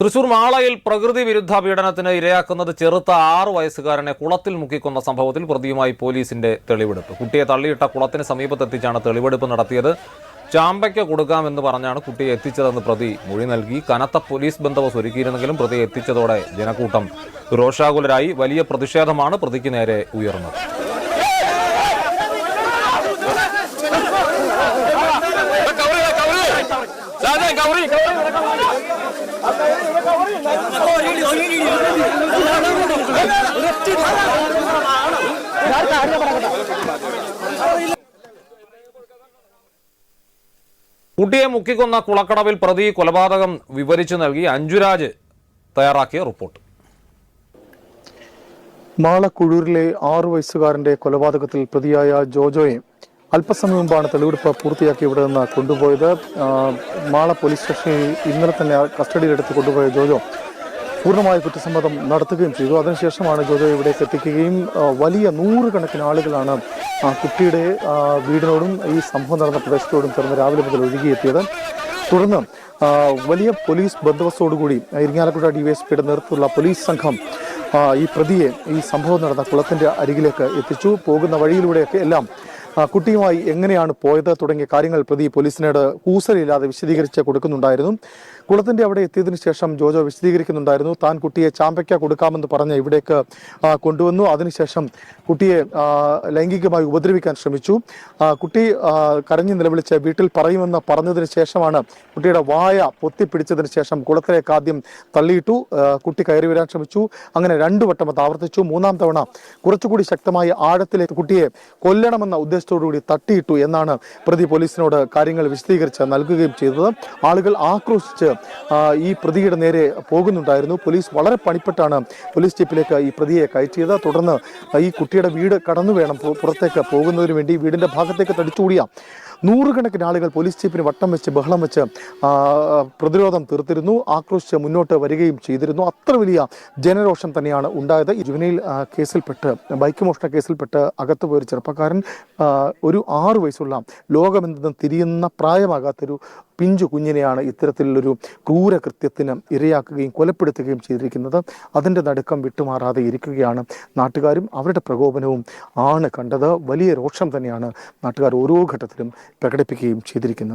തൃശൂർ മാളയിൽ പ്രകൃതി വിരുദ്ധ പീഡനത്തിന് ഇരയാക്കുന്നത് ചെറുത്ത ആറു വയസ്സുകാരനെ കുളത്തിൽ മുക്കിക്കൊന്ന സംഭവത്തിൽ പ്രതിയുമായി പോലീസിന്റെ തെളിവെടുപ്പ്. കുട്ടിയെ തള്ളിയിട്ട കുളത്തിന് സമീപത്തെത്തിച്ചാണ് തെളിവെടുപ്പ് നടത്തിയത്. ചാമ്പയ്ക്ക് കൊടുക്കാമെന്ന് പറഞ്ഞാണ് കുട്ടിയെ എത്തിച്ചതെന്ന് പ്രതി മൊഴി നൽകി. കനത്ത പോലീസ് ബന്ധവസ് ഒരുക്കിയിരുന്നെങ്കിലും പ്രതിയെ എത്തിച്ചതോടെ ജനക്കൂട്ടം രോഷാകുലരായി. വലിയ പ്രതിഷേധമാണ് പ്രതിക്ക് നേരെ ഉയർന്നത്. കുട്ടിയെ മുക്കിക്കൊന്ന കുളക്കടവിൽ പ്രതി കൊലപാതകം വിവരിച്ചു നൽകി അഞ്ജുരാജ് തയ്യാറാക്കിയ റിപ്പോർട്ട്. മാളക്കുഴൂരിലെ ആറു വയസ്സുകാരന്റെ കൊലപാതകത്തിൽ പ്രതിയായ ജോജോയെ അല്പസമയം മുമ്പാണ് തെളിവെടുപ്പ് പൂർത്തിയാക്കി ഇവിടെ നിന്ന് കൊണ്ടുപോയത്. മാള പോലീസ് സ്റ്റേഷനിൽ ഇന്നലെ തന്നെ കസ്റ്റഡിയിലെടുത്ത് കൊണ്ടുപോയ ജോജോ പൂർണമായ കുറ്റസമ്മതം നടത്തുകയും ചെയ്തു. അതിനുശേഷമാണ് ജോജോ ഇവിടേക്ക് എത്തിക്കുകയും വലിയ നൂറുകണക്കിന് ആളുകളാണ് ആ കുട്ടിയുടെ വീടിനോടും ഈ സംഭവം നടന്ന പ്രദേശത്തോടും ചേർന്ന് രാവിലെ മുതൽ ഒഴുകിയെത്തിയത്. തുടർന്ന് വലിയ പോലീസ് ബന്ദോബസ്തോടുകൂടി ഇരിങ്ങാലക്കുട ഡിവൈഎസ്പിയുടെ നേതൃത്വത്തിലുള്ള പോലീസ് സംഘം ഈ പ്രതിയെ ഈ സംഭവം നടന്ന കുളത്തിന്റെ അരികിലേക്ക് എത്തിച്ചു. പോകുന്ന വഴിയിലൂടെയൊക്കെ എല്ലാം കുട്ടിയുമായി എങ്ങനെയാണ് പോയത് തുടങ്ങിയ കാര്യങ്ങൾ പ്രതി പോലീസിനോട് കൂസലില്ലാതെ വിശദീകരിച്ച് കൊടുക്കുന്നുണ്ടായിരുന്നു. കുളത്തിന്റെ അവിടെ എത്തിയതിനു ശേഷം ജോജോ വിശദീകരിക്കുന്നുണ്ടായിരുന്നു. താൻ കുട്ടിയെ ചാമ്പയ്ക്ക കൊടുക്കാമെന്ന് പറഞ്ഞ് ഇവിടേക്ക് കൊണ്ടുവന്നു. അതിനുശേഷം കുട്ടിയെ ലൈംഗികമായി ഉപദ്രവിക്കാൻ ശ്രമിച്ചു. കുട്ടി കരഞ്ഞു നിലവിളിച്ച് വീട്ടിൽ പറയുമെന്ന് പറഞ്ഞതിന് ശേഷമാണ് കുട്ടിയുടെ വായ പൊത്തിപ്പിടിച്ചതിന് ശേഷം കുളത്തിലേക്ക് ആദ്യം തള്ളിയിട്ടു കുട്ടി കയറി വരാൻ ശ്രമിച്ചു. അങ്ങനെ രണ്ടു വട്ടം അത് ആവർത്തിച്ചു. മൂന്നാം തവണ കുറച്ചുകൂടി ശക്തമായ ആഴത്തിലേക്ക് കുട്ടിയെ കൊല്ലണമെന്ന ഉദ്ദേശത്തോടുകൂടി തട്ടിയിട്ടു എന്നാണ് പ്രതി പോലീസിനോട് കാര്യങ്ങൾ വിശദീകരിച്ച് നൽകുകയും ചെയ്തത്. ആളുകൾ ആക്രോശിച്ച് ഈ പ്രതിയുടെ നേരെ പോകുന്നുണ്ടായിരുന്നു. പോലീസ് വളരെ പണിപ്പെട്ടാണ് പോലീസ് ജീപ്പിലേക്ക് ഈ പ്രതിയെ കയറ്റിയത്. തുടർന്ന് ഈ കുട്ടിയുടെ വീട് കടന്നു വേണം പുറത്തേക്ക് പോകുന്നതിന് വേണ്ടി വീടിന്റെ ഭാഗത്തേക്ക് തടിച്ചുകൂടിയ നൂറുകണക്കിന് ആളുകൾ പോലീസ് ജീപ്പിന് വട്ടം വെച്ച് ബഹളം വെച്ച് പ്രതിരോധം തീർത്തിരുന്നു ആക്രോശിച്ച് മുന്നോട്ട് വരികയും ചെയ്തിരുന്നു. അത്ര വലിയ ജനരോഷം തന്നെയാണ് ഉണ്ടായത്. ജുവനയിൽ കേസിൽപ്പെട്ട് ബൈക്ക് മോഷണ കേസിൽപ്പെട്ട് അകത്ത് പോയൊരു ചെറുപ്പക്കാരൻ ഒരു ആറു വയസ്സുള്ള ലോകമെന്തെന്ന് തിരിയുന്ന പ്രായമാകാത്തൊരു പിഞ്ചു കുഞ്ഞിനെയാണ് ഇത്തരത്തിലുള്ളൊരു ക്രൂരകൃത്യത്തിന് ഇരയാക്കുകയും കൊലപ്പെടുത്തുകയും ചെയ്തിരിക്കുന്നത്. അതിന്റെ നടുക്കം വിട്ടുമാറാതെ ഇരിക്കുകയാണ് നാട്ടുകാരും അവരുടെ പ്രകോപനവും ആണ് കണ്ടത്. വലിയ രോഷം തന്നെയാണ് നാട്ടുകാർ ഓരോ ഘട്ടത്തിലും പ്രകടിപ്പിക്കുകയും ചെയ്തിരിക്കുന്നത്.